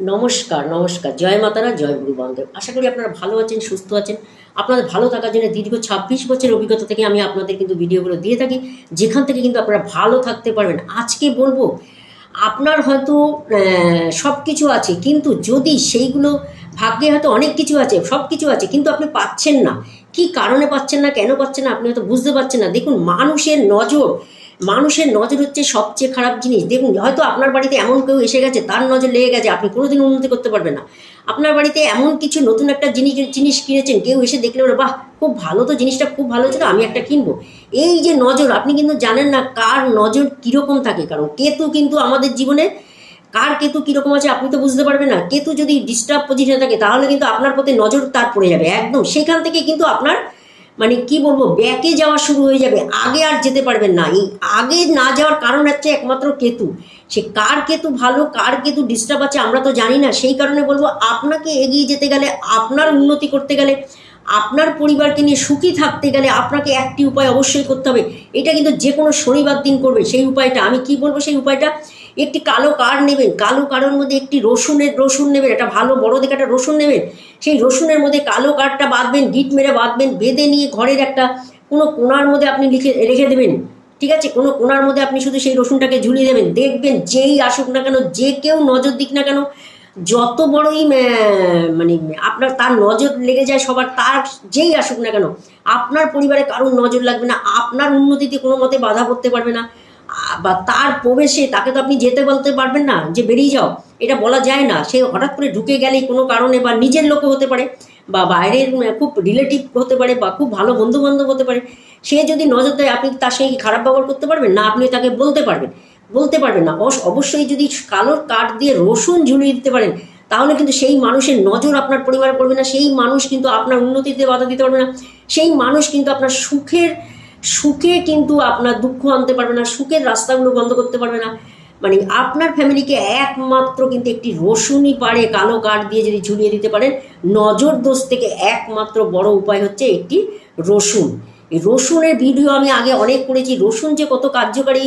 নমস্কার নমস্কার। জয় মাতারা, জয় গুরু বান্ধব। আশা করি আপনারা ভালো আছেন, সুস্থ আছেন। আপনাদের ভালো থাকার জন্য দীর্ঘ ছাব্বিশ বছরের অভিজ্ঞতা থেকে আমি আপনাদের কিন্তু ভিডিওগুলো দিয়ে থাকি। যেখান থেকে কিন্তু আপনারা ভালো থাকতে পারবেন। আজকে বলব, আপনার হয়তো সব কিছু আছে, কিন্তু যদি সেইগুলো ভাগ্যে হয়তো অনেক কিছু আছে সব কিছু আছে, কিন্তু আপনি পাচ্ছেন না। কি কারণে পাচ্ছেন না, কেন পাচ্ছেন না, আপনি হয়তো বুঝতে পারছেন না। দেখুন, মানুষের নজর মানুষের নজর হচ্ছে সবচেয়ে খারাপ জিনিস। দেখুন, হয়তো আপনার বাড়িতে এমন কেউ এসে গেছে, তার নজর লেগে গেছে, আপনি কোনোদিন উন্নতি করতে পারবেন না। আপনার বাড়িতে এমন কিছু নতুন একটা জিনিস জিনিস কিনেছেন, কেউ এসে দেখলে বলে, বাহ, খুব ভালো তো জিনিসটা, খুব ভালো ছিল আমি একটা কিনবো। এই যে নজর, আপনি কিন্তু জানেন না কার নজর কীরকম থাকে, কারণ কেতু কিন্তু আমাদের জীবনে, কার কেতু কীরকম আছে আপনি তো বুঝতে পারবেন না। কেতু যদি ডিস্টার্ব পজিশনে থাকে, তাহলে কিন্তু আপনার প্রতি নজর তার পড়ে যাবে, একদম। সেখান থেকে কিন্তু আপনার মানে কি বলব ব্যাকে যাওয়া শুরু হয়ে যাবে, আগে আর যেতে পারবেন না। এই আগে না যাওয়ার কারণ হচ্ছে একমাত্র কেতু। সে কার কেতু ভালো, কার কেতু ডিস্টার্ব আছে আমরা তো জানি না। সেই কারণে বলব, আপনাকে এগিয়ে যেতে গেলে, আপনার উন্নতি করতে গেলে আপনার পরিবারকে নিয়ে সুখী থাকতে গেলে আপনাকে একটি উপায় অবশ্যই করতে হবে। এটা কিন্তু যে কোনো শনিবার দিন করবে। সেই উপায়টা আমি কি বলব? সেই উপায়টা একটি কালো কার্ড নেবেন। কালো কার্ডের মধ্যে একটি রসুনের রসুন নেবেন। একটা ভালো বড় দেখে একটা রসুন নেবেন। সেই রসুনের মধ্যে কালো কার্ডটা বাঁধবেন গিট মেরে বাঁধবেন, বেঁধে নিয়ে ঘরের একটা কোনো কোনার মধ্যে আপনি লিখে, রেখে দেবেন। ঠিক আছে? কোনো কোনার মধ্যে আপনি শুধু সেই রসুনটাকে ঝুলিয়ে দেবেন। দেখবেন যেই আসুক না কেন, যে কেউ নজর দিক না কেন যত বড়ই মানে আপনার তার নজর লেগে যায় সবার, তার যেই আসুক না কেন, আপনার পরিবারে কারোর নজর লাগবে না, আপনার উন্নতিতে কোনো মতে বাধা করতে পারবে না, বা তার প্রবেশে তাকে তো আপনি যেতে বলতে পারবেন না, যে বেরিয়ে যাও, এটা বলা যায় না, সে হঠাৎ করে ঢুকে গেলেই কোনো কারণে বা নিজের লোকও হতে পারে, বা বাইরের খুব রিলেটিভ হতে পারে, বা খুব ভালো বন্ধু বান্ধব হতে পারে, সে যদি নজর দেয়, আপনি তার সেই খারাপ ব্যবহার করতে পারবেন? না আপনি তাকে বলতে পারবেন। বলতে পারবেন না। অবশ্যই যদি কালোর কাঠ দিয়ে রসুন ঝুলিয়ে দিতে পারেন, তাহলে কিন্তু সেই মানুষের নজর আপনার পরিবারে পড়বে না। সেই মানুষ কিন্তু আপনার উন্নতিতে বাধা দিতে পারবে না। সেই মানুষ কিন্তু আপনার সুখের সুখে কিন্তু আপনার দুঃখ আনতে পারবে না। সুখের রাস্তাগুলো বন্ধ করতে পারবে না। মানে আপনার ফ্যামিলিকে একমাত্র কিন্তু একটি রসুনই পারে কালো কাঠ দিয়ে যদি ঝুলিয়ে দিতে পারেন। নজর দোষ থেকে একমাত্র বড় উপায় হচ্ছে একটি রসুন। এই রসুনের ভিডিও আমি আগে অনেক করেছি। রসুন যে কত কার্যকারী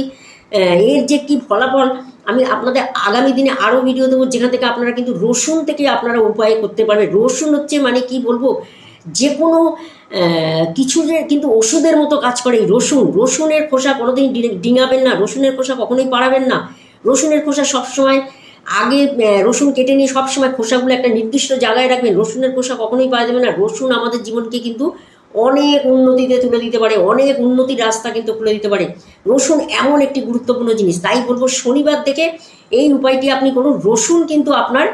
এর যে কি ফলাফল, আমি আপনাদের আগামী দিনে আরও ভিডিও দেবো, যেখান থেকে আপনারা কিন্তু রসুন থেকে আপনারা উপায় করতে পারবেন। রসুন হচ্ছে মানে কি বলব যে কোনো কিছু যে কিন্তু ওষুধের মতো কাজ করে এই রসুন। রসুনের খোসা কোনোদিন ডিঙাবেন না। রসুনের খোসা কখনোই পাড়াবেন না। রসুনের খোসা সবসময় আগে রসুন কেটে নিয়ে সবসময় খোসাগুলো একটা নির্দিষ্ট জায়গায় রাখবেন। রসুনের খোসা কখনোই পাওয়া যাবে না। রসুন আমাদের জীবনকে কিন্তু অনেক উন্নতিতে তুলে দিতে পারে, অনেক উন্নতির রাস্তা কিন্তু খুলে দিতে পারে। রসুন এমন একটি গুরুত্বপূর্ণ জিনিস, তাই বলব শনিবার থেকে এই উপায়টি আপনি করুন। রসুন কিন্তু আপনার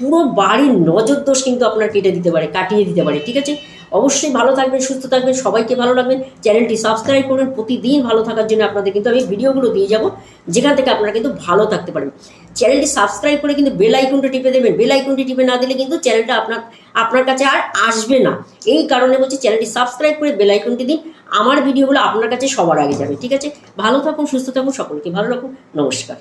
পুরো বাড়ির নজর দোষ কিন্তু আপনার কেটে দিতে পারে, কাটিয়ে দিতে পারে, ঠিক আছে? অবশ্যই ভালো থাকবেন, সুস্থ থাকবেন, সবাইকে ভালো রাখবেন। চ্যানেলটি সাবস্ক্রাইব করবেন, প্রতিদিন ভালো থাকার জন্য আপনাদের কিন্তু আমি ভিডিওগুলো দিয়ে যাব, যেখান থেকে আপনারা কিন্তু ভালো থাকতে পারবেন। চ্যানেলটি সাবস্ক্রাইব করে কিন্তু বেল আইকনটা টিপে দেবেন। বেল আইকনটি টিপে না দিলে কিন্তু চ্যানেলটা আপনার আপনার কাছে আর আসবে না। এই কারণে বলছি চ্যানেলটি সাবস্ক্রাইব করে বেল আইকনটি দিন। আমার ভিডিওগুলো আপনার কাছে সবার আগে যাবে, ঠিক আছে? ভালো থাকুন, সুস্থ থাকুন, সকলকে ভালো রাখুন। নমস্কার।